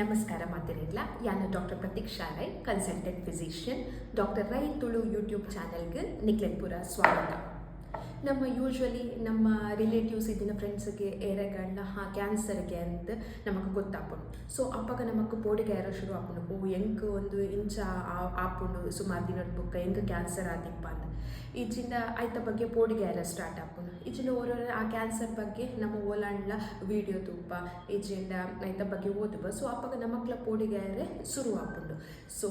ನಮಸ್ಕಾರ ಮಾತಿರಲ್ಲ. ಯಾನು doctor Pratiksha Rai consultant physician doctor Rai Tulu YouTube ಚಾನಲ್ಗೆ ನಿಕ್ಲೆನ್ಪುರ ಸ್ವಾಗತ. ನಮ್ಮ ಯೂಶ್ವಲಿ ನಮ್ಮ ರಿಲೇಟಿವ್ಸ್ ಇದನ್ನ ಫ್ರೆಂಡ್ಸ್ಗೆ ಏರೆಗಳನ್ನ ಹಾ ಕ್ಯಾನ್ಸರ್ಗೆ ಅಂತ ನಮಗೆ ಗೊತ್ತಾಪುಂಡು ಸೊ ಅಪ್ಪಾಗ ನಮಗೆ ಪೋಡಿಗೆ ಏರೋ ಶುರು ಆಪುಂಡು ಓ, ಹೆಂಗೆ ಒಂದು ಇಂಚ ಆಪುಂಡು, ಸುಮಾರು ದಿನ ಬುಕ್ಕ ಹೆಂಗೆ ಕ್ಯಾನ್ಸರ್ ಆದಿಪ್ಪ ಅಂತ. ಈಚಿಂದ ಆಯ್ತ ಬಗ್ಗೆ ಪೋಡಿಗೆ ಏರ ಸ್ಟಾರ್ಟ್ ಆಪುಂಡು ಈಚಿಂದ ಓರೋರು ಆ ಕ್ಯಾನ್ಸರ್ ಬಗ್ಗೆ ನಮ್ಮ ಓಲಾಂಡ್ಲ ವಿಡಿಯೋ ತುಪ್ಪ ಇಜ್ಜಿಂದ ಆಯ್ತ ಬಗ್ಗೆ ಓದುವ. ಸೊ ಅಪ್ಪಾಗ ನಮಕ್ಲ ಪೋಡಿಗೆ ಏರೆ ಶುರು ಆಪುಂಡು. ಸೊ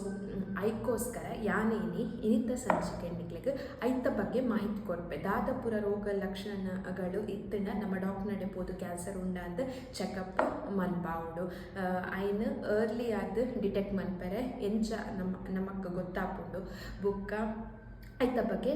ಐಕೋಸ್ಕರ ಯಾನೇನಿ ಇನಿತ ಸಂಚಿಕೆ ನಿಕ್ಲಿಗೆ ಐತ ಬಗ್ಗೆ ಮಾಹಿತಿ ಕೊಡ್ಪೆ. ದಾದಪುರ ರೋಗ ಲಕ್ಷಣಗಳು ಇತ್ತಂಡ ನಮ್ಮ ಡಾಕ್ಟರ್ ನಡೆಬೋದು ಕ್ಯಾನ್ಸರ್ ಉಂಡ ಅಂತ ಚೆಕಪ್ ಮನ್ಪಾವುಡು ಐನ್ ಅರ್ಲಿ ಆದ ಡಿಟೆಕ್ಟ್ ಮನ್ಪೆರೆ ಎಂಚ ನಮ್ಮ ನಮಕ್ ಗೊತ್ತಾಪುಂಡು. ಬುಕ್ಕ ಐತ ಬಗ್ಗೆ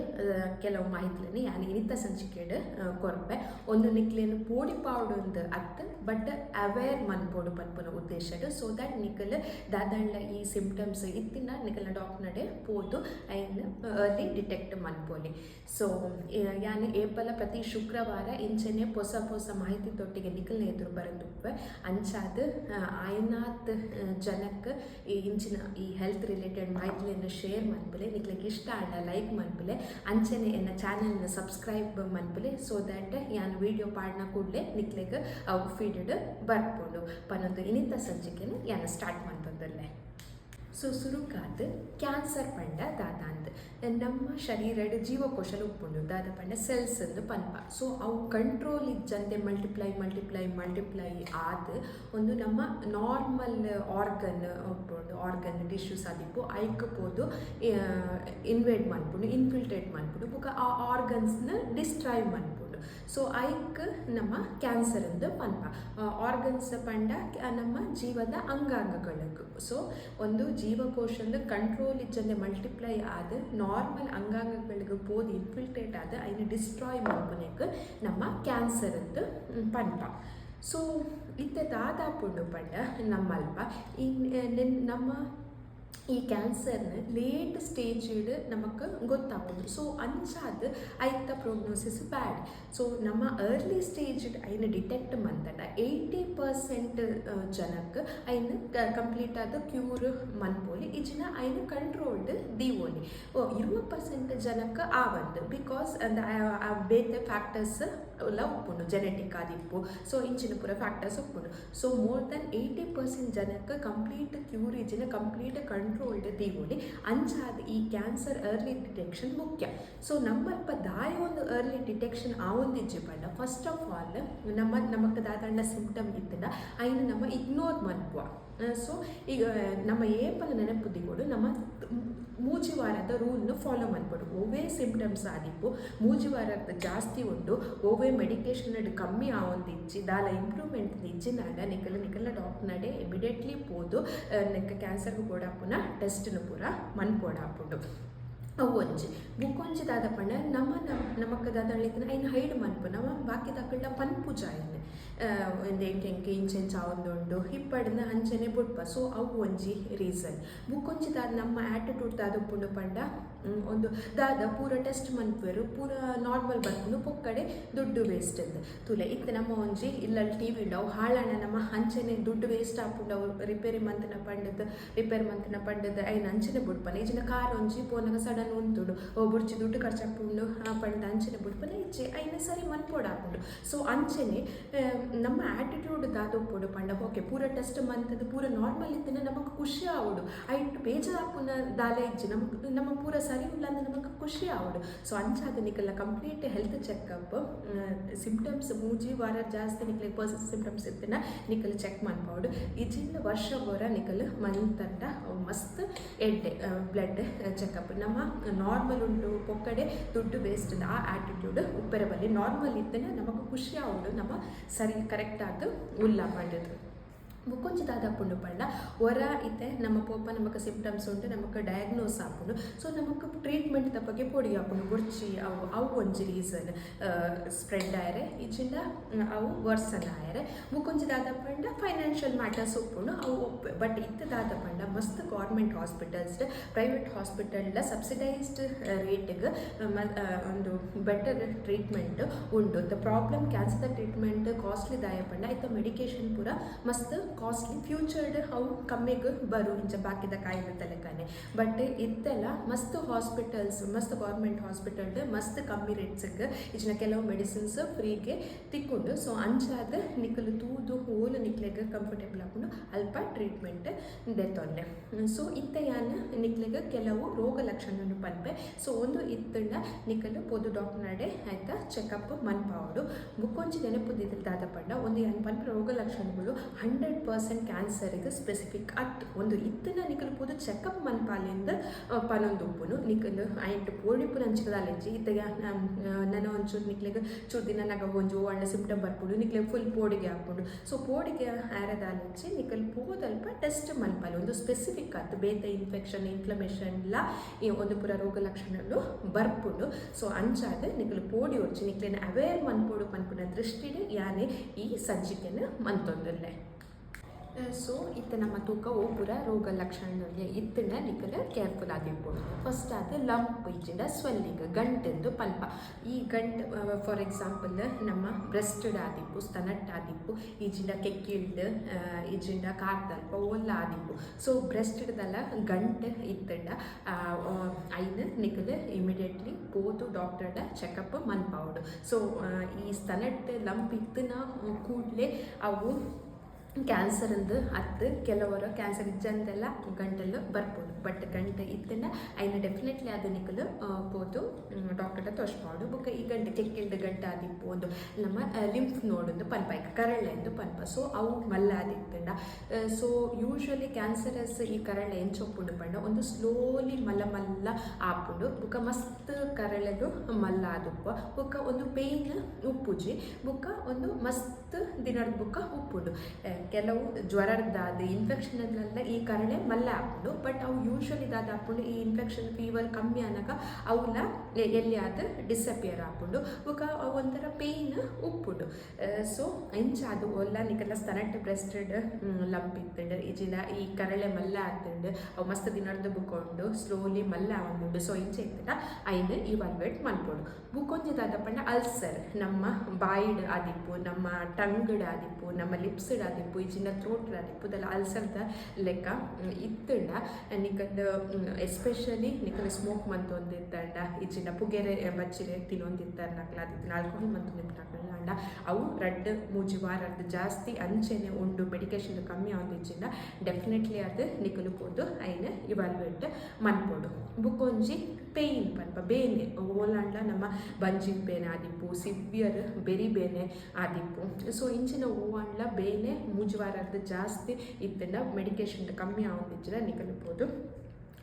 ಕೆಲವು ಮಾಹಿತಿಯನ್ನು ಯಾನ್ ಇನಿತ ಸಂಚಿಕೆಡ್ ಕೊರಪೆ ಒಂದು ನಿಕ್ಲೇನು ಪೋಡಿ ಪಾವೊಂದು ಅತ್ತ ಅತ್ ಬಟ್ ಅವೇರ್ ಮನ್ಪೋಡು ಪನ್ಪುನ ಉದ್ದೇಶಡ್. ಸೊ ದಟ್ ನಿಕಲ್ ದಾದಂಡ ಈ ಸಿಂಪ್ಟಮ್ಸ್ ಇತ್ತಿನ ನಿಕಲ್ ಡಾಕ್ಟರ್ ನಡೆ ಪೋದು ಐನ್ ಅರ್ಲಿ ಡಿಟೆಕ್ಟ್ ಮನ್ಪೋಲಿ. ಸೊ ಯಾನ್ ಏಪಲ ಪ್ರತಿ ಶುಕ್ರವಾರ ಇಂಚನೆ ಹೊಸ ಹೊಸ ಮಾಹಿತಿ ತೊಟ್ಟಿಗೆ ನಿಕಲ್ನ ಎದುರು ಬರಂದುಪ್ಪೆ ಅಂಚಾದ ಆಯ್ನಾತ್ ಜನಕ್ಕೆ ಇಂಚಿನ ಈ ಹೆಲ್ತ್ ರಿಲೇಟೆಡ್ ಮಾಹಿತಿಯನ್ನು ಶೇರ್ ಮನ್ಪಲೆ. ನಿಕ್ಲಿಗೆ ಇಷ್ಟ ಆಡ ಲೈಕ್ ಮನ್ಪಲೆ, ಅಂಚನೆ ಎನ್ನ ಚಾನಲ್ನ ಸಬ್ಸ್ಕ್ರೈಬ್ ಮನ್ಪಲೆ ಸೊ ದ್ಯಾಟ್ ಯಾನ್ ವಿಡಿಯೋ ಪಾಡ್ನ ಕೂಡಲೇ ನಿಕ್ಲೆಗ್ ಅವು ಫೀಡ್ ಬರ್ಬೋದು ಪನ್ನೊಂದು ಇನ್ನಿತ ಸಂಚಿಕೆನ ಯಾನ್ ಸ್ಟಾರ್ಟ್ ಮಾಡ್ತದಲ್ಲೇ ಸೊ ಸುರುಕಾತ್ ಕ್ಯಾನ್ಸರ್ ಪಂಡ ದಾದ ಅಂದ್ ನಮ್ಮ ಶರೀರಡ್ ಜೀವಕೋಶಲು ಉಪ್ಪುಂಡು ದಾದ ಪಂಡ ಸೆಲ್ಸ್ ಅಂದು ಪನ್ಪ. ಸೊ ಅವು ಕಂಟ್ರೋಲ್ ಇಜ್ಜಂತೆ ಮಲ್ಟಿಪ್ಲೈ ಮಲ್ಟಿಪ್ಲೈ ಮಲ್ಟಿಪ್ಲೈ ಆದ್ ಒಂದು ನಮ್ಮ ನಾರ್ಮಲ್ ಆರ್ಗನ್ ಉಪ್ಪುಂಡು ಆರ್ಗನ್ ಟಿಶ್ಯೂಸ್ ಆದಿಪ್ಪು ಐಕ್ ಪೋದು ಇನ್ವೇಡ್ ಮನ್ಪುಂಡು ಇನ್ಫಿಲ್ಟ್ರೇಟ್ ಮನ್ಪುಂಡು ಬೊಕ ಆ ಆರ್ಗನ್ಸ್ನ ಡಿಸ್ಟ್ರಾಯ್ ಮನ್ಪುಂಡು ಸೊ ಐಕ್ ನಮ್ಮ ಕ್ಯಾನ್ಸರ್ ಅಂದು ಪನ್ಪ ಆರ್ಗನ್ಸ್ ಪಂಡ ಕ್ಯಾ- ನಮ್ಮ ಜೀವದ ಅಂಗಾಂಗಗಳಿಗೂ ಸೊ ಒಂದು ಜೀವಕೋಶದ ಕಂಟ್ರೋಲ್ ಇಜ್ಜಂದೆ ಮಲ್ಟಿಪ್ಲೈ ಆದ ನಾರ್ಮಲ್ ಅಂಗಾಂಗಗಳಿಗೆ ಪೋದು ಇನ್ಫಿಲ್ಟ್ರೇಟ್ ಆದ ಐನ ಡಿಸ್ಟ್ರಾಯ್ ಮಾಡ್ಕೊನೆಕ್ ನಮ್ಮ ಕ್ಯಾನ್ಸರ್ ಅಂತ ಪನ್ಪ ಸೊ ಇತ್ತೆ ದಾದಾಪುಂಡು ಪಂಡ ನಮ್ಮಲ್ಪ ಈ ನೆನ್- ನಮ್ಮ ಈ ಕ್ಯಾನ್ಸರ್ನ ಲೇಟ್ ಸ್ಟೇಜ್ ನಮಗೆ ಗೊತ್ತಾಗೋದು. ಸೊ ಅಂಚಾದ ಐತ ಪ್ರೋಗ್ನೋಸಿಸ್ ಬ್ಯಾಡ್ ಸೊ ನಮ್ಮ ಅರ್ಲಿ ಸ್ಟೇಜ್ ಐನ ಡಿಟೆಕ್ಟ್ ಮಂತಡ ಏಯ್ಟಿ ಪರ್ಸೆಂಟ್ ಜನಕ್ಕೆ ಐನ ಕಂಪ್ಲೀಟ್ ಆದ ಕ್ಯೂರ್ ಮನ್ಪೋಲಿ ಇಜಿನ ಐನ ಕಂಟ್ರೋಲ್ಡ್ ದೀವೋಲಿ ಇರುವ ಪರ್ಸೆಂಟ್ ಜನಕ್ಕೆ ಆವಂದು ಬಿಕಾಸ್ ಬೇತೆ ಫ್ಯಾಕ್ಟರ್ಸ್ ಎಲ್ಲ ಉಪ್ಪುಂಡು ಜೆನೆಟಿಕ್ ಆದಿಪ್ಪು ಸೊ ಇಂಚಿನ ಪೂರ ಫ್ಯಾಕ್ಟರ್ಸ್ ಉಪ್ಪುಂಡು so more then eighty percent ಜನಕ್ಕೆ ಕಂಪ್ಲೀಟ್ ಕ್ಯೂರ್ ಕಂಪ್ಲೀಟ್ ಕಂಟ್ರೋಲ್ಡ್ ದೀವೋಲಿ ಅಂಚಾದ ಈ ಕ್ಯಾನ್ಸರ್ ಅರ್ಲಿ ಡಿಟೆಕ್ಷನ್ ಮುಖ್ಯ. ಸೊ ನಮ್ಮಲ್ಪ ದಾಯ ಒಂದು ಅರ್ಲಿ ಡಿಟೆಕ್ಷನ್ ಆ ಒಂದು ಪಂಡ. ಫಸ್ಟ್ ಆಫ್ ಆಲ್ ನಮ್ಮ, ನಮಕ್ ದಾದಂಡ ಸಿಂಪ್ಟಮ್ ಇತ್ತಂಡ ಐನು ನಮ್ಮ ಇಗ್ನೋರ್ ಮನ್ಪುವ ಸೊ ಈಗ ನಮ್ಮ ಏಪಲ ಕೊಡು ನಮ್ಮ ಮೂಜಿವಾರದ ರೂಲ್ನ ಫಾಲೋ ಮಾಡ್ಬೋದು. ಓವೇ ಸಿಂಪ್ಟಮ್ಸ್ ಆದಿಪ್ಪು ಮೂಜಿವಾರದ ಜಾಸ್ತಿ ಉಂಡು ಓವೇ ಮೆಡಿಕೇಶನ್ ಕಮ್ಮಿ ಆವೊಂದಿಜ್ಜಿ ದಾಲ ಇಂಪ್ರೂವ್ಮೆಂಟ್ ಇಜ್ಜಿನಾಗ ನಿಕಲ ನಿಕಲ ಡಾಕ್ಟರ್ ನಡೆ ಇಮಿಡಿಯೇಟ್ಲಿ ಪೋದು ನೆಕ್ಕ ಕ್ಯಾನ್ಸರ್ಗೆ ಕೊಡಾಪುನ ಟೆಸ್ಟ್ನು ಪೂರ ಮನ್ಪೊಡಾಪುಂಡು. ಅವು ಒಂಜಿ. ಬುಕ್ಕೊಂಜಿ ದಾದ ಪಂಡ ನಮ್ಮ ದಾದ ಅಳಿಗ್ನ ಐನ್ ಹೈಡ್ ಮನ್ಪು. ನಮ್ಮ ಬಾಕಿ ಪನ್ ಪೂಜಾ ಇದೆ ಒಂದು ಎಂಟು ಎಂಕೆ ಇಂಚೆಂಚ ಒಂದುಂಡು ಹಿಪ್ಪಡ್ನ ಅಂಚನೆ ಬುಡ್ಪ. ಸೊ ಅವು ಒಂಜಿ ರೀಸನ್. ಬುಕ್ಕೊಂಜಿ ದಾದ ನಮ್ಮ ಆ್ಯಟಿಟ್ಯೂಡ್ ದಾದ ಉಪ್ಪುಂಡು ಪಂಡ ಒಂದು ದಾದ ಪೂರ ಟೆಸ್ಟ್ ಮನ್ಪರು ಪೂರ ನಾರ್ಮಲ್ ಬರ್ಕೊಂಡು ಪೊಕ್ಕಡೆ ದುಡ್ಡು ವೇಸ್ಟ್ ಅಂತ ತುಲೆ, ಇತ್ತ ನಮ್ಮ ಒಂಜಿ ಇಲ್ಲಲ್ಲಿ ಟಿ ವಿ ಇಡವು ಅವು ಹಾಳಾಣ ನಮ್ಮ ಅಂಚನೆ ದುಡ್ಡು ವೇಸ್ಟ್ ಅವು ರಿಪೇರಿ ಮಂತ್ನ ಪಂಡದ್ದು ರಿಪೇರ್ ಮಂತ್ನ ಪಂಡದ್ದು ಐನ ಅಂಚನೆ ಬುಡ್ಪನ. ಈಜಿನ ಕಾರ್ ಒಂಜಿ, ಪೋನಾಗ ಸಡನ್ ಉಂತುಡು, ಓ ಬುಡ್ಚಿ ದುಡ್ಡು ಹಾ ಪಂಡ ಅಂಚನೆ ಬುಡ್ಪನ ಇಜ್ಜೆ ಐನ ಸರಿ ಮನ್ಪೋಡಾಪುಂಡು ಸೊ ಅಂಚನೆ ನಮ್ಮ ಆಟಿಟ್ಯೂಡ್ ದಾದೊಪ್ಪುಡು ಪಂಡ. ಓಕೆ, ಪೂರ ಟೆಸ್ಟ್ ಮಂತದ್ದು ಪೂರ ನಾರ್ಮಲ್ ಇತ್ತಿನ ನಮಗೆ ಖುಷಿ ಆವುಡು. ಐಟ್ ಬೇಜಾಪುನ ದಾಲೆ ಇಜ್ಜಿ ನಮಗೆ ನಮ್ಮ ಪೂರ ಸರಿ ಇಲ್ಲ ಅಂದ್ರೆ ನಮಗೆ ಖುಷಿ ಆವಡು ಸೊ ಅಂಚಾದ ನಿಕಲ್ಲ ಕಂಪ್ಲೀಟ್ ಹೆಲ್ತ್ ಚೆಕಪ್ ಸಿಂಪ್ಟಮ್ಸ್ ಮೂಜಿ ವಾರ ಜಾಸ್ತಿ ನಿಕಲ್ ಪರ್ಸನ್ ಸಿಂಪ್ಟಮ್ಸ್ ಇತ್ತಿನ ನಿಕಲ್ ಚೆಕ್ ಮನ್ಪಾವುಡು ಇಜಿಂದ ವರ್ಷ ಬೋರ ನಿಕಲ್ ಮಂತಂಡ ಮಸ್ತ್ ಎಡ್ಡೆ ಬ್ಲಡ್ ಚೆಕಪ್ ನಮ್ಮ ನಾರ್ಮಲ್ ಉಂಟು, ಪೊಕ್ಕಡೆ, ದುಡ್ಡು ವೇಸ್ಟ್ ಆ ಆ್ಯಟಿಟ್ಯೂಡ್ ಉಪ್ಪರ ಬಲ್ಲಿ. ನಾರ್ಮಲ್ ಇತ್ತನ ನಮಗೆ ಖುಷಿ ಆವುಡು ನಮ್ಮ ಸರಿ ಕರೆಕ್ಟ್ ಆದ ಉಲ್ಲ ಪಂಡದು ಮುಕ್ಕೊಂಚಿ ದಾದಾಪುಂಡು ಪಂಡ ಹೊರ ಇತ್ತೆ ನಮ್ಮ ಪೋಪ ನಮಕ್ ಸಿಂಪ್ಟಮ್ಸ್ ಉಂಟು ನಮಕ್ ಡಯಾಗ್ನೋಸ್ ಆಪುಂಡು ಸೊ ನಮಕ್ ಟ್ರೀಟ್ಮೆಂಟ್ ಬಗ್ಗೆ ಪೊಡಿ ಆಪುಂಡು ಗುರ್ಚಿ ಅವು ಅವು ಒಂಜಿ ರೀಸನ್ ಸ್ಪ್ರೆಡ್ ಆಯರೆ ಇಚಿಂದ ಅವು ವರ್ಸನ್ ಆಯರೆ. ಮುಕ್ಕೊಂಚಿ ದಾದ ಪಂಡ ಫೈನಾನ್ಷಿಯಲ್ ಮ್ಯಾಟರ್ಸ್ ಉಪ್ಪುಂಡು, ಅವು ಒಪ್ಪೆ ಬಟ್ ಇತ್ತ ದಾದ ಪಂಡ ಮಸ್ತ್ ಗೌರ್ಮೆಂಟ್ ಹಾಸ್ಪಿಟಲ್ಸ್ ಪ್ರೈವೇಟ್ ಹಾಸ್ಪಿಟಲ್ಡ ಸಬ್ಸಿಡೈಸ್ಡ್ ರೇಟ್ಗೆ ಒಂದು ಬೆಟರ್ ಟ್ರೀಟ್ಮೆಂಟ್ ಉಂಟು. The problem cancer treatment costly ದಾಯ ಪಂಡ ಇತ್ತ ಮೆಡಿಕೇಶನ್ ಪೂರ ಮಸ್ತ್ ಕಾಸ್ಟ್ಲಿ ಫ್ಯೂಚರ್ಡ್ ಹೌ ಕಮ್ಮಿಗೆ ಬರು, ಇಂಚ ಬಾಕಿದ ಕಾಯಿಲೆ ತಲೆಕಾನೆ ಬಟ್ ಇತ್ತೆಲ್ಲ ಮಸ್ತ್ ಹಾಸ್ಪಿಟಲ್ಸ್ ಮಸ್ತ್ ಗೌರ್ಮೆಂಟ್ ಹಾಸ್ಪಿಟಲ್ ಮಸ್ತ್ ಕಮ್ಮಿ ರೇಟ್ಸಿಗೆ ಇಚ್ಚಿನ ಕೆಲವು ಮೆಡಿಸಿನ್ಸ್ ಫ್ರೀಗೆ ತಿಕ್ಕೊಂಡು ಸೊ ಅಂಚಾದ ನಿಕ್ಕಲು ತೂದು ಹೋಲು ನಿಕ್ಲೆಗೆ ಕಂಫರ್ಟೇಬಲ್ ಹಾಕೊಂಡು ಅಲ್ಪ ಟ್ರೀಟ್ಮೆಂಟ್ ದೆತ್ತೊಂಡೆ ಸೊ ಇತ್ತ ಯಾನ ನಿಕ್ಲೆಗೆ ಕೆಲವು ರೋಗ ಲಕ್ಷಣವನ್ನು ಪನ್ಪೆ. ಸೊ ಒಂದು ಇತ್ತಂಡ ನಿಕ್ಕಲು ಪೊದು ಡಾಕ್ಟರ್ ನಡೆ ಆಯ್ತಾ ಚೆಕಪ್ ಮನ್ಪಾವಡು ಬುಕ್ಕೊಂಚಿ ನೆನಪುದಿದ್ದಾದ ಪಂಡ, ಒಂದು ಏನು ಪನ್ಪ ರೋಗ ಲಕ್ಷಣಗಳು ಹಂಡ್ರೆಡ್ ಪರ್ಸೆಂಟ್ ಕ್ಯಾನ್ಸರ್ ಕ್ಯಾನ್ಸರಿಗೆ ಸ್ಪೆಸಿಫಿಕ್ ಅಟ್ ಒಂದು ಇತ್ತನ್ನು ನಿಕಲ್ಬೋದು ಚೆಕಪ್ ಮನ್ಪಾಲಿಂದ ಪನೊಂದುಪ್ಪುನು ನಿಕಲ್ ಆ್ಯಂಡ್ ಪೋರ್ಣಿಪುರ ಅಂಚಿಕದ ಅಲೆಂಜಿ ಇತ್ತಗ ನನ್ನ ಒಂಚೂರು ನಿಕ್ಲೆಗೆ ಚೂರು ದಿನ ನಾಗ ಒಂಜು ಒಳ್ಳೆ ಸಿಂಪ್ಟಮ್ ಬರ್ಬೋದು ನಿಕ್ಲೆ ಫುಲ್ ಪೋಡಿಗೆ ಹಾಕ್ಬೋದು ಸೊ ಪೋಡಿಗೆ ಆರದ ಅಲೆಂಜಿ ನಿಕಲ್ ಪೋದಲ್ಪ ಟೆಸ್ಟ್ ಮನ್ಪಾಲಿ ಒಂದು ಸ್ಪೆಸಿಫಿಕ್ ಅತ್ ಬೇತ ಇನ್ಫೆಕ್ಷನ್ ಇನ್ಫ್ಲಮೇಷನ್ ಇಲ್ಲ ಈ ಒಂದು ಪುರ ರೋಗ ಲಕ್ಷಣಗಳು ಬರ್ಪುಂಡು. ಸೊ ಅಂಚಾದ ನಿಕಲು ಪೋಡಿ ಹೊಚ್ಚಿ ನಿಕ್ಲೇನ ಅವೇರ್ ಮನ್ಪೋಡು ಮನ್ಪುನ ದೃಷ್ಟಿನೇ ಯಾನೆ ಈ ಸಜ್ಜಿಕೆನ ಮಂತೊಂದಿರಲೇ ಸೊ ಇತ್ತ ನಮ್ಮ ತೂಕ ಒಬ್ಬರ ರೋಗ ಲಕ್ಷಣಗಳಿಗೆ ಇತ್ತನ ನಿಕಲ ಕೇರ್ಫುಲ್ ಆಗಿರ್ಬೋದು. ಫಸ್ಟ್ ಅದು ಲಂಪ್ ಇಚ್ಚಿಂದ ಸ್ವೆಲ್ಲಿಂಗ್ ಗಂಟೆಂದು ಪಲ್ಪ. ಈ ಗಂಟು ಫಾರ್ ಎಕ್ಸಾಂಪಲ್ ನಮ್ಮ ಬ್ರೆಸ್ಟಡ್ ಆದಿಪ್ಪು, ಸ್ತನಟ್ ಆದಿಪ್ಪು, ಈಜಿಂದ ಕೆಕ್ಕಿಲ್ಡ್ ಈಜಿಂದ ಕಾರ್ದಲ್ಪ ಒಲ್ಲ ಆದಿಪ್ಪು. ಸೊ ಬ್ರೆಸ್ಟಡ್ದಲ್ಲ ಗಂಟ್ ಇತ್ತಂಡ ಐನು ನಿಕಲ್ ಇಮಿಡಿಯೇಟ್ಲಿ ಪೋತು ಡಾಕ್ಟರ್ಡ ಚೆಕಪ್ ಮನ್ಪಾವುಡು ಸೊ ಈ ಸ್ತನಟ್ ಲಂಪ್ ಇತ್ತನ, ಕೂಡಲೇ ಅವು ಕ್ಯಾನ್ಸರ್ ಅಂದು ಹತ್ತು, ಕೆಲವರು ಕ್ಯಾನ್ಸರ್ ಜನದೆಲ್ಲ ಗಂಟಲು ಬರ್ಬೋದು. ಬಟ್ ಗಂಟೆ ಇತ್ತನ್ನ ಐನ ಡೆಫಿನೆಟ್ಲಿ ಅದು ನಿಕಲು ಪೋದು ಡಾಕ್ಟರ್ ತೋರಿಸ್ಬೋದು ಬುಕ್ಕ ಈ ಗಂಟೆ ಕೆಕ್ಕಿಲ್ದ ಗಂಟೆ ಆದಿಪ್ಪು ಒಂದು, ನಮ್ಮ ಲಿಂಫ್ ನೋಡೊಂದು ಪನ್ಪ, ಈಗ ಕರಳೆ ಎಂದು ಪನ್ಪ. ಸೊ ಅವು ಮಲ್ಲ ಆದಿತ್ತಂಡ ಸೊ ಯೂಶ್ವಲಿ ಕ್ಯಾನ್ಸರಸ್ ಈ ಕರಳೆ ಎಂಚೊಪ್ಪುಂಡು ಪಂಡ? ಒಂದು ಸ್ಲೋಲಿ ಮಲ್ಲ ಮಲ್ಲ ಆಪುಂಡು. ಬುಕ್ಕ ಮಸ್ತ್ ಕರಳೆಲು ಮಲ್ಲ ಆದುಪ್ಪ ಬುಕ್ಕ ಒಂದು ಪೇಯ್ನ್ ಉಪ್ಪುಜಿ. ಬುಕ್ಕ ಒಂದು ಮಸ್ತ್ ದಿನದ ಬುಕ್ಕ ಉಪ್ಪುಂಡು. ಕೆಲವು ಜ್ವರದ್ದಾದ ಇನ್ಫೆಕ್ಷನ್ ಎಲ್ಲ ಈ ಕರಳೆ ಮಲ್ಲ ಆಪುಂಡು ಬಟ್ ಅವು ಯೂಶ್ವಲಿ ದಾದ ಹಾಕೊಂಡು ಈ ಇನ್ಫೆಕ್ಷನ್ ಫೀವರ್ ಕಮ್ಮಿ ಅನ್ನಕ ಅವನ್ನ ಎಲ್ಲಿ ಆದ ಡಿಸಪಿಯರ್ ಹಾಕೊಂಡು ಬೊಕ ಒಂಥರ ಪೇಯ್ನ್ ಉಪ್ಪುಡು ಸೊ ಇಂಚ ಅದು ಒಲ್ಲ ನಿಕಲ್ಲ ಸ್ತನಟ್ ಬ್ರೆಸ್ಟೆಡ್ ಲಂಪ್ ಇತ್ತಂಡು ಇಜಿದ ಈ ಕರಳೆ ಮಲ್ಲ ಆತುಂಡು ಅವು ಮಸ್ತ್ ದಿನದ್ದು ಬುಕ್ಕೊಂಡು ಸ್ಲೋಲಿ ಮಲ್ಲ ಆವೊಂದುಂಡು ಸೊ ಇಂಚ ಇತ್ತಂಡ ಐನ್ ಇವಾಲ್ವೇಟ್ ಮನ್ಪೊಡು ಬುಕೊಂಜಿದಾದ ಪಂಡ ಅಲ್ಸರ್ ನಮ್ಮ ಬಾಯಿಡ್ ಆದಿಪ್ಪು, ನಮ್ಮ ಟಂಗ್ಡ್ ಆದಿಪ್ಪು, ನಮ್ಮ ಲಿಪ್ಸ್ಡ್ ಆದಿಪ್ಪು ಇಜಿನ ಥ್ರೋಟ್ ಆದಿಪ್ಪು ಇದೆಲ್ಲ ಅಲ್ಸರ್ದ ಲೆಕ್ಕ ಇತ್ತಂಡ. ನಿಕಲ್ ಎಸ್ಪೆಷಲಿ ನಿಕಲ್ ಸ್ಮೋಕ್ ಮಂತ್ ಒಂದಿತ್ತಂಡ. ಇಜಿನ ಪುಗೆರೆ ಬಚ್ಚಿರೆ ತಿನ್ನೊಂದಿತ್ತಾರೆ ನಕ್ಲ ಆದಿತ್ತಿನ ಆಲ್ಕೋಹಾಲ್ ಮಂತ್ ನಿಂತಾಕಲ್ಲ ಅಂಡ. ಅವು ರಡ್ ಮೂಜಿ ವಾರ ವಾರದ್ದು ಜಾಸ್ತಿ ಅಂಚೆನೆ ಉಂಡು ಮೆಡಿಕೇಶನ್ ಕಮ್ಮಿ ಆವೊಂದಿಜ್ಜಿಂಡ ಡೆಫಿನೆಟ್ಲಿ ಅದು ನಿಕಲು ಪೋದು, ಐನ ಇವಾಲ್ವೇಟ್ ಮನ್ಪೊಡು. ಬುಕ್ಕೊಂಜಿ ಪೇಯ್ನ್ ಪನ್ಪ ಬೇನೆ ಓಲಾಂಡ್ಲ ನಮ್ಮ ಬಂಜಿನ್ ಬೇನೆ ಆದಿಪ್ಪು ಸಿವಿಯರ್ ಬೆರಿ ಬೇನೆ ಆದಿಪ್ಪು ಸೊ ಇಂಚಿನ ಓವಾಂಡ್ಲ ಬೇನೆ ಮೂಜುವಾರದ್ದು ಜಾಸ್ತಿ ಇತ್ತಂಡ ಮೆಡಿಕೇಶನ್ ಕಮ್ಮಿ ಆವೊಂದಿಜ್ಜಿನ ನಿಕಲ್ಬೋದು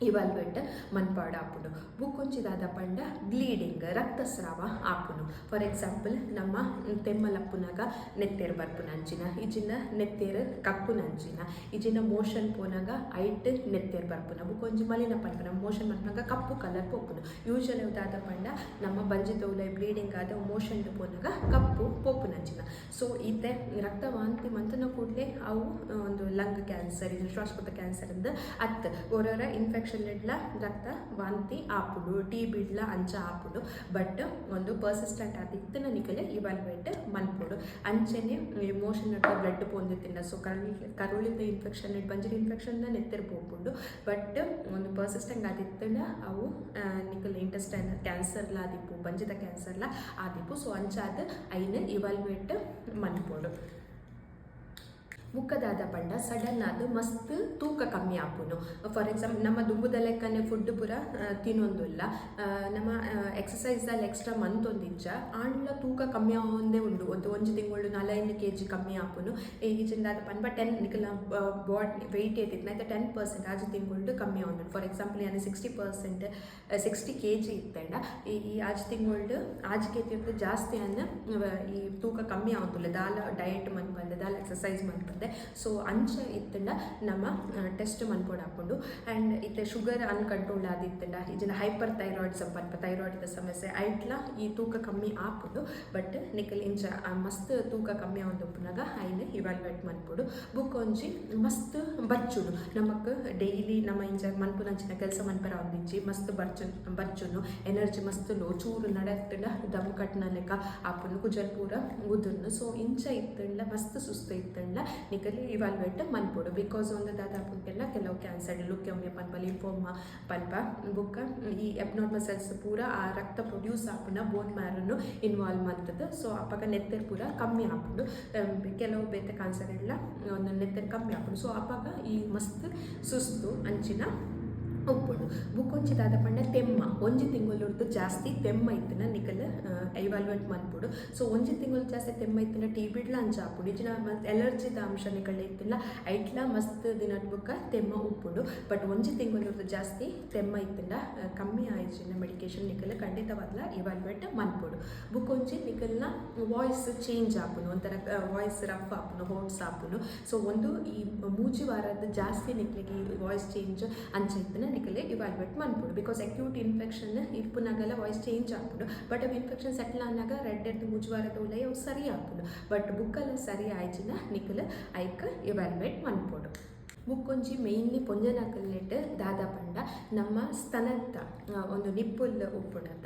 ಇವಾಲ್ವೇಟ್ ಮನ್ಪಾಡ ಆಪುಂಡು ಬುಕ್ಕೊಂಚಿದಾದ ಪಂಡ ಬ್ಲೀಡಿಂಗ್ ರಕ್ತಸ್ರಾವ ಆಪುನು ಫಾರ್ ಎಕ್ಸಾಂಪಲ್ ನಮ್ಮ ತೆಮ್ಮಲಪ್ಪುನಾಗ ನೆತ್ತೇರು ಬರ್ಪುನಂಚಿನ ಇಜಿನ ನೆತ್ತೇರು ಕಪ್ಪುನಂಚಿನ ಇಜಿನ ಮೋಷನ್ ಪೋನಾಗ ಐಟ್ ನೆತ್ತೇರು ಬರ್ಪುನ ಬುಕ್ಕೊಂಜಿ ಮಲಿನ ಪನ್ಪುನ ಮೋಷನ್ ಮನ್ಪನಾಗ ಕಪ್ಪು ಕಲರ್ ಪೋಪುನು ಯೂಶಲ್ ಉದಾದ ಪಂಡ ನಮ್ಮ ಬಂಜಿ ತೋಲೆ ಬ್ಲೀಡಿಂಗ್ ಆದ ಮೋಷನ್ ಪೋನಾಗ ಕಪ್ಪು ಪೋಪುನಂಚಿನ ಸೊ ಈತೆ ರಕ್ತವಾಂತಿ ಮಂತನ ಕೂಡಲೇ ಅವು ಒಂದು ಲಂಗ್ ಕ್ಯಾನ್ಸರ್ ಇದು ಶ್ವಾಸಕೋಶ ಕ್ಯಾನ್ಸರ್ ಅಂದ ಅತ್ ಓರೋರ ಇನ್ಫೆಕ್ಷನ್ ಇಡ್ಲ ರಕ್ತ ವಾಂತಿ, ಆಪುಡು, ಟೀ ಬಿಡ್ಲ, ಅಂಚ, ಆಪುಡು ಬಟ್ ಒಂದು ಪರ್ಸಿಸ್ಟೆಂಟ್ ಆದಿತ್ತನ ನಿಕಲೆ ಇವಾಲ್ವೇಟ್ ಮನ್ಪುಡು. ಅಂಚೆನೆ ಎಮೋಷನ್ ಬ್ಲಡ್ ಪೊಂದಿತ್ತಿನ ಸೊ ಕರುಳಿ, ಕರುಳಿದ ಇನ್ಫೆಕ್ಷನ್ ಬಂಜಿನ ಇನ್ಫೆಕ್ಷನ್ ನೆತ್ತರ್ ಪೋಪುಂಡು. ಬಟ್ ಒಂದು ಪರ್ಸಿಸ್ಟೆಂಟ್ ಆದಿತ್ತನ ಅವು ನಿಕಲ್ ಇಂಟೆಸ್ಟೈನ್ ಕ್ಯಾನ್ಸರ್ಲ ಆದಿಪ್ಪು ಬಂಜಿದ ಕ್ಯಾನ್ಸರ್ಲ ಆದಿಪ್ಪು. ಸೊ ಅಂಚಾದ ಐನ ಇವಾಲ್ವೇಟ್ ಮನ್ಪುಡು. ಮುಖದಾದ ಪಂಡ ಸಡನ್ ಅದು ಮಸ್ತ್ ತೂಕ ಕಮ್ಮಿ ಆಪುನು. ಫಾರ್ ಎಕ್ಸಾಂಪಲ್ ನಮ್ಮ ದುಂಬುದ ಫುಡ್ ಪೂರ ತಿನ್ನೊಂದುಲ್ಲ. ನಮ್ಮ ಎಕ್ಸಸೈಸ್ದಲ್ಲಿ ಎಕ್ಸ್ಟ್ರಾ ಮಂತ್ ಒಂದಿಂಚ ಆಂಡ್ಲ ತೂಕ ಕಮ್ಮಿ ಆವೊಂದೇ ಉಂಡು. ಒಂದು ಒಂಜಿ ತಿಂಗಳು ನಾಲ್ಕೈದು ಕೆ ಜಿ ಕಮ್ಮಿ ಆಪುನು. ಈಜಿಂದಾದ ಪನ್ಪ ಟೆನ್ ನಿಕಲ ಬಾಡಿ ವೆಯ್ಟ್ ಏತಿತ್ತು ಆಯ್ತು ಟೆನ್ ಪರ್ಸೆಂಟ್ ಆಜು ತಿಂಗಳು ಕಮ್ಮಿ ಆವೊಂದು ಫಾರ್ ಎಕ್ಸಾಂಪಲ್ ನಾನು sixty percent sixty K G ಇತ್ತಂಡ. ಈ ಆಜು ತಿಂಗಳು ಆಜು ಕೆ ಜಿ ಜಾಸ್ತಿ ಅನ್ನ ಈ ತೂಕ ಕಮ್ಮಿ ಆವೊಂದುಲ್ಲ. ದಾಲ ಡಯಟ್ ಮನ್ಪಂದೆ ದಾಲ ಎಕ್ಸಸೈಸ್ ಮನ್ಪಂದೆ ಸೊ ಅಂಚ ಇತ್ತಂಡ ನಮ್ಮ ಟೆಸ್ಟ್ ಮನ್ಕೊಂಡು ಹಾಕೊಂಡು ಆ್ಯಂಡ್ ಇತ್ತೆ ಶುಗರ್ ಅನ್ಕಂಟ್ರೋಲ್ ಆದಿತ್ತಂಡ ಇದನ್ನ ಹೈಪರ್ ಥೈರಾಯ್ಡ್ ಸಂಪರ್ಕ ಥೈರಾಯ್ಡ್ ಸಮಸ್ಯೆ ಐಟ್ಲ ಈ ತೂಕ ಕಮ್ಮಿ ಆಪುಂಡು ಬಟ್ ನಿಕಲ್ ಇಂಚ ಮಸ್ತ್ ತೂಕ ಕಮ್ಮಿ ಆವೊಂದುಪ್ಪುನಾಗ ಐನ್ ಇವ್ಯಾಲ್ಯುವೇಟ್ ಮನ್ಪುಡು ಬುಕ್ ಒಂಜಿ ಮಸ್ತ್ ಬಚ್ಚುಡು ನಮಕ್ ಡೈಲಿ ನಮ್ಮ ಇಂಚ ಮನ್ಪುನಂಚಿನ ಕೆಲಸ ಮನ್ಪರ ಒಂದಿಂಚಿ ಮಸ್ತ್ ಬರ್ಚು ಬರ್ಚುನು. ಎನರ್ಜಿ ಮಸ್ತ್ ಲೋ ಚೂರು ನಡತ್ತಂಡ ದಮ್ ಕಟ್ನ ಲೆಕ್ಕ ಆಪುನು ಕುಜಲ್ ಪೂರ ಉದುರ್ನು. ಸೊ ಇಂಚ ಇತ್ತಂಡ, ಮಸ್ತ್ ಸುಸ್ತು ಇತ್ತಂಡ. ನಿಕಲಿ ಇವಾಲ್ವೇಟ್ ಮನ್ಬೋದು ಬಿಕಾಸ್ ಒಂದು ದಾದ ಪುಂಟೆಲ್ಲ ಕೆಲವು ಕ್ಯಾನ್ಸರ್ ಲುಕ್ಯಮಿಯ ಪನ್ಪ ಲಿಂಫೋಮಾ ಪಲ್ಪ ಬುಕ್ಕ ಈ ಎಬ್ನಾರ್ಮಲ್ ಸೆಲ್ಸ್ ಪೂರ ಆ ರಕ್ತ ಪ್ರೊಡ್ಯೂಸ್ ಆಪುನ ಬೋನ್ ಮ್ಯಾರನ್ನು ಇನ್ವಾಲ್ವ್ ಮಾಡ್ತದೆ ಸೊ ಅಪ್ಪಾಗ ನೆತ್ತರ್ ಪೂರ ಕಮ್ಮಿ ಆಪುಂಡು ಕೆಲವು ಬೇತೆ ಕ್ಯಾನ್ಸರ್ ಎಲ್ಲ ಒಂದು ನೆತ್ತರ್ ಕಮ್ಮಿ ಆಪುಂಡು ಸೊ ಅಪ್ಪಾಗ ಈ ಮಸ್ತ್ ಸುಸ್ತು ಅಂಚಿನ ಉಪ್ಪುಂಡು ಬುಕ್ಕೊಂಚಿದಾದ ಪಂಡ ತೆಮ್ಮ. ಒಂಜಿ ತಿಂಗಳದ್ದು ಜಾಸ್ತಿ ತೆಮ್ಮ ಇತ್ತಿನ ನಿಕಲ್ ಇವಾಲ್ವೇಟ್ ಮನ್ಪುಡು ಸೊ ಒಂಜಿ ತಿಂಗಳು ಜಾಸ್ತಿ ತೆಮ್ಮ ಇತ್ತಿನ, ಟೀ ಬಿಡ್ಲ ಅಂಚ ಇಜಿನ ಎಲರ್ಜಿದ ಅಂಶ ನಿಕಲ್ ಇತ್ತಿಲ್ಲ ಐಟ್ಲ ಮಸ್ತ್ ದಿನದ ಬುಕ್ಕ ತೆಮ್ಮ ಉಪ್ಪುಂಡು. ಬಟ್ ಒಂಜಿ ತಿಂಗಳದ್ದು ಜಾಸ್ತಿ ತೆಮ್ಮ ಇತ್ತಿಂಡ ಕಮ್ಮಿ ಆಯ್ಚಿನ ಮೆಡಿಕೇಶನ್ ನಿಕಲ್ ಖಂಡಿತವಾಗ್ಲ ಇವಾಲ್ವೇಟ್ ಮನ್ಪುಡು ಬುಕ್ಕೊಂಚಿ ನಿಕಲ್ನ ವಾಯ್ಸ್ ಚೇಂಜ್ ಆಪುನು, ಒಂಥರ ವಾಯ್ಸ್ ರಫ್ ಆಪುನು ಹೋಟ್ಸ್ ಆಪುನು. ಸೊ ಒಂದು ಈ ಮೂಜಿ ವಾರದ ಜಾಸ್ತಿ ನಿಕ್ಲಿಗೆ ವಾಯ್ಸ್ ಚೇಂಜ್ ಅಂಚ ಇತ್ತಿನ ನಿಕಲೆ ಇವಾಲ್ವೇಟ್ ಮನ್ಪುಡು ಬಿಕಾಸ್ ಅಕ್ಯೂಟ್ ಇನ್ಫೆಕ್ಷನ್ ಇಪ್ಪನಾಗೆಲ್ಲ ವಾಯ್ಸ್ ಚೇಂಜ್ ಆಪುಡು ಬಟ್ ಅವು ಇನ್ಫೆಕ್ಷನ್ ಸೆಟ್ಲ್ ಆನಾಗ ರೆಡ್ ಎಡ್ ಮೂಜಿ ವಾರದ ಉಲಯ ಅವು ಸರಿ ಆಪುಡು ಬಟ್ ಬುಕ್ಕಲ್ಲ ಸರಿ ಆಯ್ಚಿನ ನಿಕಲ್ ಐಕ್ ಇವಾಲ್ವೇಟ್ ಮನ್ಪುಡು. ಬುಕ್ಕೊಂಜಿ ಮೇಯ್ನ್ಲಿ ದಾದ ಪಂಡ, ನಮ್ಮ ಸ್ತನತ್ತ ಒಂದು ನಿಪ್ಪುಲ್ ಉಪ್ಪುನತ್ತ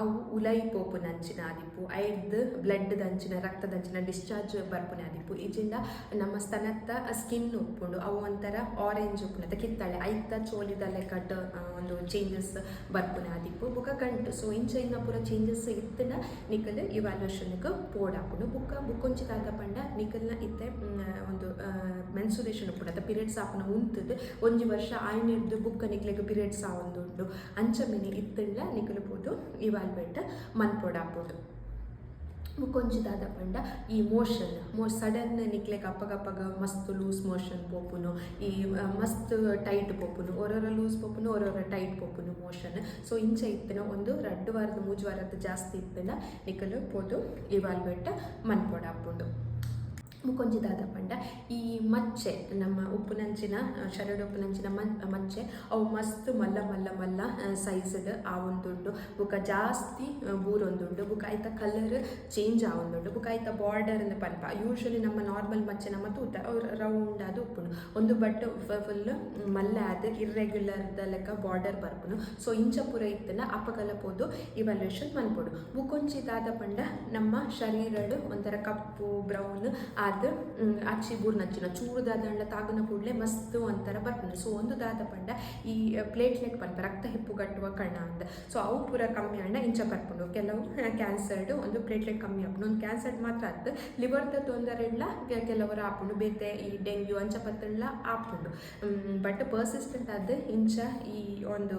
ಅವು ಉಲೈ ಪೋಪುನ ಅಂಚಿನ ಆದಿಪ್ಪು ಐಡ್ದು ಬ್ಲಡ್ ದಂಚಿನ ರಕ್ತದಂಚಿನ ಡಿಸ್ಚಾರ್ಜ್ ಬರ್ಪುನ ಆದಿಪ್ಪು ಈಜಿಂದ ನಮ್ಮ ಸ್ತನತ್ತ ಸ್ಕಿನ್ ಉಪ್ಪುಂಡು, ಅವು ಒಂಥರ ಆರೆಂಜ್ ಉಪ್ಪುನತ್ತ ಕಿತ್ತಳೆ, ಐತ ಚೋಲಿದ ಕಟ್ ಒಂದು ಚೇಂಜಸ್ ಬರ್ಪುನ ಆದಿಪ್ಪು ಬುಕ ಗಂಟು ಸೊ ಇಂಚ ಇನ್ನ ಪೂರ ಚೇಂಜಸ್ ಇತ್ತಿನ ನಿಕಲ್ ಇವಾಲ್ಯೂಷನ್ಗೆ ಪೋಡಾಪುಂಡು. ಬುಕ್ಕ ಬುಕ್ಕೊಂಚಿ ದಾದ ಪಂಡ ನಿಕಲ್ನ ಇತ್ತೆ ಒಂದು ಮೆನ್ಸುರೇಷನ್ ಉಪ್ಪುಂಡು ಅದ ಪೀರಿಯಡ್ಸ್ ಆಪುನ ಉಂತುದು ಒಂಜಿ ವರ್ಷ ಆಯ್ನಿರ್ದು ಬುಕ್ಕ ನಿಕ್ಲೆಗ್ ಪೀರಿಯಡ್ಸ್ ಆವೊಂದುಂಡು ಅಂಚ ಮಿನಿ ಇತ್ತಿಲ್ಲ ನಿಕಲ್ಬೋದು ಇವಾಲ್ವೇಟ್ ಮನ್ಪೊಡಾಪುಂಡು ಮುಕ್ಕೊಂಚಿ ದಾದ ಪಂಡ ಈ ಮೋಷನ್, ಮೋ ಸಡನ್ ನಿಕ್ಲೆಗ್ ಅಪ್ಪಗಪ್ಪಗ ಮಸ್ತ್ ಲೂಸ್ ಮೋಷನ್ ಪೋಪುನು, ಈ ಮಸ್ತ್ ಟೈಟ್ ಪೋಪುನು ಒರೊರ ಲೂಸ್ ಪೋಪುನು ಒರೊರ ಟೈಟ್ ಪೋಪುನು ಮೋಷನ್. ಸೊ ಇಂಚ ಇತ್ತಿನ ಒಂದು ರಡ್ಡು ವಾರದ ಮೂಜು ವಾರದ ಜಾಸ್ತಿ ಇತ್ತಿನ ನಿಕಲು ಪೋದು ಇವಾಲ್ ಮನ್ಪೊಡ ಆಪುಂಡು ಮುಕೊಂಜಿ ದಾದ ಪಂಡ ಈ ಮಚ್ಚೆ ನಮ್ಮ ಉಪ್ಪುನಂಚಿನ ಶರಡು ಉಪ್ಪುನಂಚಿನ ಮಚ್ಚೆ ಅವು ಮಸ್ತ್ ಮಲ್ಲ ಮಲ್ಲ ಮಲ್ಲ ಸೈಜ್ಡ್ ಆವೊಂದುಂಡು ಬುಕ ಜಾಸ್ತಿ ಆ, ಬೂರೊಂದುಂಡು ಬುಕ ಆಯ್ತ ಕಲರ್ ಚೇಂಜ್ ಆವೊಂದುಂಡು ಬುಕ ಆಯ್ತ ಬಾರ್ಡರ್ ಪನ್ಪ ಯೂಶ್ವಲಿ ನಮ್ಮ ನಾರ್ಮಲ್ ಮಚ್ಚೆ ನಮ್ಮ ತೂತ ರೌಂಡ್ ಆದ ಉಪ್ಪುನು. ಒಂದು ಬಟ್ ಫುಲ್ ಮಲ್ಲ ಆದ ಇರ್ರೆಗ್ಯುಲರ್ ದ ಲೆಕ್ಕ ಬಾರ್ಡರ್ ಬರ್ಪುನು. ಸೊ ಇಂಚ ಪೂರ ಇತ್ತನ ಅಪಗಲ ಪೋದು ಇವಾಲ್ಯೂಷನ್ ಮನ್ಪೊಡು ಬುಕೊಂಚಿ ದಾದ ಪಂಡ ನಮ್ಮ ಶರೀರಡು ಒಂಥರ ಕಪ್ಪು ಬ್ರೌನ್ ಆದ ಮ್, ಅಚ್ಚಿ ಬೂರ್ನಂಚಿನ ಚೂರು ದಾದ ತಾಗನ ಕೂಡಲೇ ಮಸ್ತ್ ಒಂಥರ ಬರ್ತದೆ. ಸೊ ಒಂದು ದಾದ ಪಂಡ ಈ ಪ್ಲೇಟ್ಲೆಟ್ ಪಂಪ ರಕ್ತ ಹಿಪ್ಪುಗಟ್ಟುವ ಕಣ ಅಂತ. ಸೊ ಅವು ಪೂರ ಕಮ್ಮಿ ಅಣ್ಣ ಇಂಚ ಕರ್ಕೊಂಡು ಕೆಲವು ಕ್ಯಾನ್ಸರ್ಡ್ ಒಂದು ಪ್ಲೇಟ್ಲೆಟ್ ಕಮ್ಮಿ ಆಪುಂಡು ಒಂದು ಕ್ಯಾನ್ಸರ್ಡ್ ಮಾತ್ರ ಆದ್ ಲಿವರ್ದ ತೊಂದರೆ ಇಲ್ಲ. ಕೆಲವರು ಆಪುಂಡು ಬೇತೆ ಈ ಡೆಂಗ್ಯೂ ಅಂಚ ಪತ್ತೆಲ್ಲ ಆಪುಂಡು ಬಟ್ ಪರ್ಸಿಸ್ಟೆಂಟ್ ಆದ ಇಂಚ ಈ ಒಂದು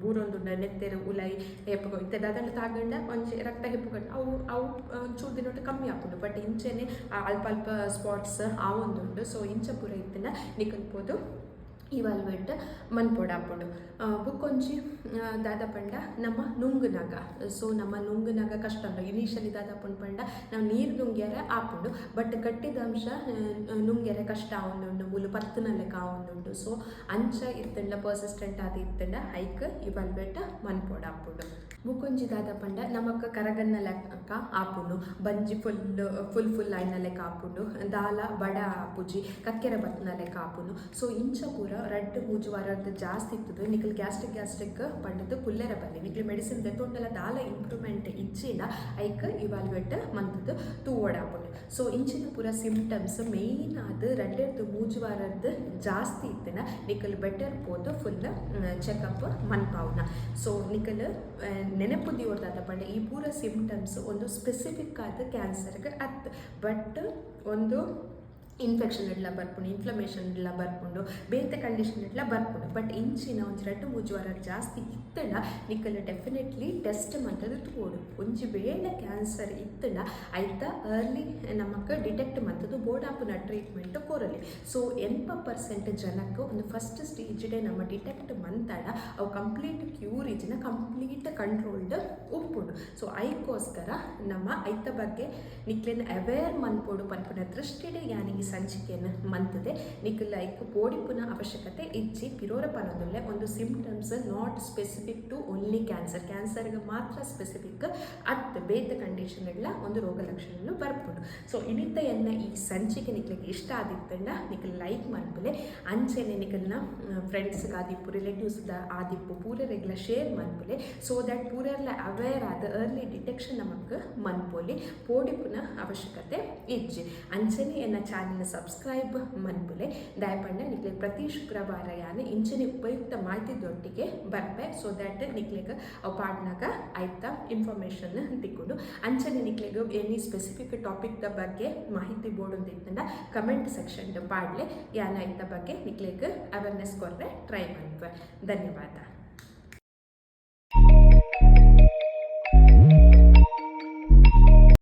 ಬೂರೊಂದು ನೆತ್ತೆರು ಉಲೈ ಹೆಪ್ಪು ಇತ್ತೆ ಅದನ್ನು ತಾಗಂಡ ಒಂಚೆ ರಕ್ತ ಹೆಪ್ಪುಗಂಡು ಅವು ಅವು ಒಂಚೂರು ದಿನ ಕಮ್ಮಿ ಆಪುಂಡು ಬಟ್ ಇಂಚೆನೆ ಅಲ್ಪ ಅಲ್ಪ ಸ್ಪಾಟ್ಸ್ ಆ ಒಂದುಂಡು ಸೊ ಇಂಚ ಪೂರ ಇತ್ತಿನ ನಿಕಲ್ಬೋದು ಇವಾಲ್ವೇಟ್ ಮನ್ಪೊಡ, ಆಪುಂಡು. ಬುಕ್ಕೊಂಜಿ ದಾದ ಪಂಡ, ನಮ್ಮ ನುಂಗುನಗ ಸೊ ನಮ್ಮ ನುಂಗುನಗ ಕಷ್ಟ ಇನಿಷಿಯಲಿ ದಾದ ಪಂಡ್, ಪಂಡ, ನಾವು ನೀರು ನುಂಗ್ಯಾರೆ ಆಪುಂಡು. ಬಟ್ ಕಟ್ಟಿದ ಅಂಶ ನುಂಗ್ಯಾರೆ ಕಷ್ಟ ಆವೊಂದುಂಡು ಮುಲು ಪತ್ತುನಲ್ಲಕ ಆವೊಂದುಂಡು ಸೊ ಅಂಚ ಇತ್ತಂಡ ಪರ್ಸಿಸ್ಟೆಂಟ್ ಆದ ಇತ್ತಂಡ ಹೈಕ್ ಇವಾಲ್ವೆಟ್ ಆಪುಂಡು. ದಾದ ಪಂಡ ನಮಕ್ ಕರಗನ್ನ ಅಕ್ಕ ಆಪುಂಡು ಬಂಜಿ ಫುಲ್ ಫುಲ್ ಫುಲ್ ಐನ ಲೆಕ್ಕ ಆಪುಂಡು ದಾಲ ಬಡ ಆಪುಜಿ ಕಕ್ಕೆರೆ ಬತ್ತನ ಕಾಪುಂಡು ಸೊ ಇಂಚ ಪೂರ ರಡ್ಡ್ ಮೂಜು ವಾರದ ಜಾಸ್ತಿ ಇತ್ತದು ನಿಕಲ್ ಗ್ಯಾಸ್ಟ್ರಿಕ್ ಗ್ಯಾಸ್ಟ್ರಿಕ್ ಪಂಡದು ಕುಲ್ಲೆರ ಬಲ್ಲಿ. ನಿಕಲ್ ಮೆಡಿಸಿನ್ ದೆತ್ತೊಂಡೆಲ್ಲ ದಾಲ ಇಂಪ್ರೂವ್ಮೆಂಟ್ ಇಚ್ಚಿನ ಐಕ್ ಇವಾಲ್ವೇಟ್ ಮಂತದ್ದು ತೂ ಆಪುಂಡು ಸೊ ಇಂಚಿನ ಪೂರ ಸಿಂಪ್ಟಮ್ಸ್ ಮೇಯ್ನ್ ಆದ ರಡ್ಡೆರ್ದು ಮೂಜು ವಾರದ್ದು ಜಾಸ್ತಿ ಇತ್ತಿನ ನಿಕಲ್ ಬೆಟರ್ ಪೋದು ಫುಲ್ ಚೆಕಪ್ ಮನ್ಪಾವ್ನ. ಸೊ ನಿಕಲ್ ಆ, ನೆನಪು ದಿಯೋರ್ದಾದ ಬಂಡೆ ಈ ಪೂರ ಸಿಂಪ್ಟಮ್ಸ್ ಒಂದು ಸ್ಪೆಸಿಫಿಕ್ ಆದ ಕ್ಯಾನ್ಸರ್ಗೆ ಅತ್ ಬಟ್ ಒಂದು ಇನ್ಫೆಕ್ಷನ್ ಇಡ್ಲ ಬರ್ಪುಂಡು ಇನ್ಫ್ಲಮೇಷನ್ ಇಡ್ಲ ಬರ್ಪುಂಡು ಬೇತೆ ಕಂಡೀಷನ್ ಇಡ್ಲ ಬರ್ಪುಂಡು ಬಟ್ ಇಂಚಿನ ಒಂಜಿ ರಡ್ಡು ಮೂರು ವಾರ ಜಾಸ್ತಿ ಇತ್ತಂಡ ನಿಕ್ಕಲು ಡೆಫಿನೆಟ್ಲಿ ಟೆಸ್ಟ್ ಮಂತದ್ದು ತೋಡು. ಒಂಜಿ ವೇಳೆ ಕ್ಯಾನ್ಸರ್ ಇತ್ತಂಡ ಐತ ಅರ್ಲಿ ನಮಕ್ ಡಿಟೆಕ್ಟ್ ಮಂತದ್ದು ಬೋಡಾಪುನ ಟ್ರೀಟ್ಮೆಂಟ್ ಕೊರಲಿ. ಸೊ ಎಂಪ ಪರ್ಸೆಂಟ್ ಜನಕ್ಕೆ ಒಂದು ಫಸ್ಟ್ ಸ್ಟೇಜ್ ಡೇ ನಮ್ಮ ಡಿಟೆಕ್ಟ್ ಮಂತಾಡ, ಅವು ಕಂಪ್ಲೀಟ್ ಕ್ಯೂರ್ ಇಜ್ಜಿನ ಕಂಪ್ಲೀಟ್ ಕಂಟ್ರೋಲ್ಡ್ ಉಪ್ಪುಂಡು ಸೊ ಐಕೋಸ್ಕರ ನಮ್ಮ ಐತ ಬಗ್ಗೆ ನಿಕ್ಲೆನ್ ಅವೇರ್ ಮನ್ಪೋಡು ಪನ್ಪುನ ದೃಷ್ಟಿಡೆ ಯಾನಿ ಈ ಸಂಚಿಕೆಯನ್ನು ಮಂತದೆ. ನಿಕ್ಲ ಲೈಕ್ ಪೋಡಿಪುನ ಅವಶ್ಯಕತೆ ಇಜ್ಜಿ ಪಿರೋರ ಪನೊಂದುಲ್ಲೆ ಒಂದು symptoms not specific to only cancer ಕ್ಯಾನ್ಸರ್ಗೆ ಮಾತ್ರ ಸ್ಪೆಸಿಫಿಕ್ ಅತ್ ಬೇತ ಕಂಡೀಷನ್ ಎಲ್ಲ ಒಂದು ರೋಗ ಲಕ್ಷಣಗಳು ಬರ್ಬೋದು. ಸೊ ಎನ್ನ ಈ ಸಂಚಿಕೆ ನಿಕ್ಲಿಗೆ ಇಷ್ಟ ಆದಿತ್ತಂಡ ನಿಕ್ಲ ಲೈಕ್ ಮನ್ಪುಲೆ ಅಂಚೆನೆ ನಿಕಲ್ನ ಫ್ರೆಂಡ್ಸ್ಗೆ ಆದಿಪ್ಪು ರಿಲೇಟಿವ್ಸ್ದ ಆದಿಪ್ಪು ಪೂರ ರೆಗ್ಯುಲರ್ ಶೇರ್ ಮನ್ಪುಲೆ ಸೊ ದಟ್ ಪೂರರ್ಲ ಅವೇರ್ ಆದ ಅರ್ಲಿ ಡಿಟೆಕ್ಷನ್ ನಮಗೆ ಮನ್ಪೋಲಿ ಪೋಡಿಪುನ ಅವಶ್ಯಕತೆ ಇಜ್ಜಿ. ಅಂಚನೆ ಎನ್ನ ಚಾನಲ್ ಚಾನಲ್ ಸಬ್ಸ್ಕ್ರೈಬ್ ಮನ್ಪುಲೆ. ದಯಪಂಡ ನಿಕ್ಲೆ ಪ್ರತಿ ಶುಕ್ರವಾರ ಯಾನೆ ಇಂಚಿನ ಉಪಯುಕ್ತ ಮಾಹಿತಿದೊಟ್ಟಿಗೆ ಬರ್ಪೆ. ಸೊ ದ್ಯಾಟ್ ನಿಕ್ಲೆಗ್ ಅವು ಪಾಡ್ನಾಗ ಆಯ್ತ ಇನ್ಫಾರ್ಮೇಷನ್ ತಿಕ್ಕೊಂಡು. ಅಂಚನೆ ನಿಕ್ಲೆಗ್ ಎನಿ ಸ್ಪೆಸಿಫಿಕ್ ಟಾಪಿಕ್ದ ಬಗ್ಗೆ ಮಾಹಿತಿ ಬೋರ್ಡ್ ಅಂತ ಕಮೆಂಟ್ ಸೆಕ್ಷನ್ ಪಾಡ್ಲೆ ಯಾನ ಆಯ್ತ ಬಗ್ಗೆ ನಿಕ್ಲೆಗ್ ಅವೇರ್ನೆಸ್ ಕೊರ್ರೆ ಟ್ರೈ ಮಾಡ್ವೆ ಧನ್ಯವಾದ.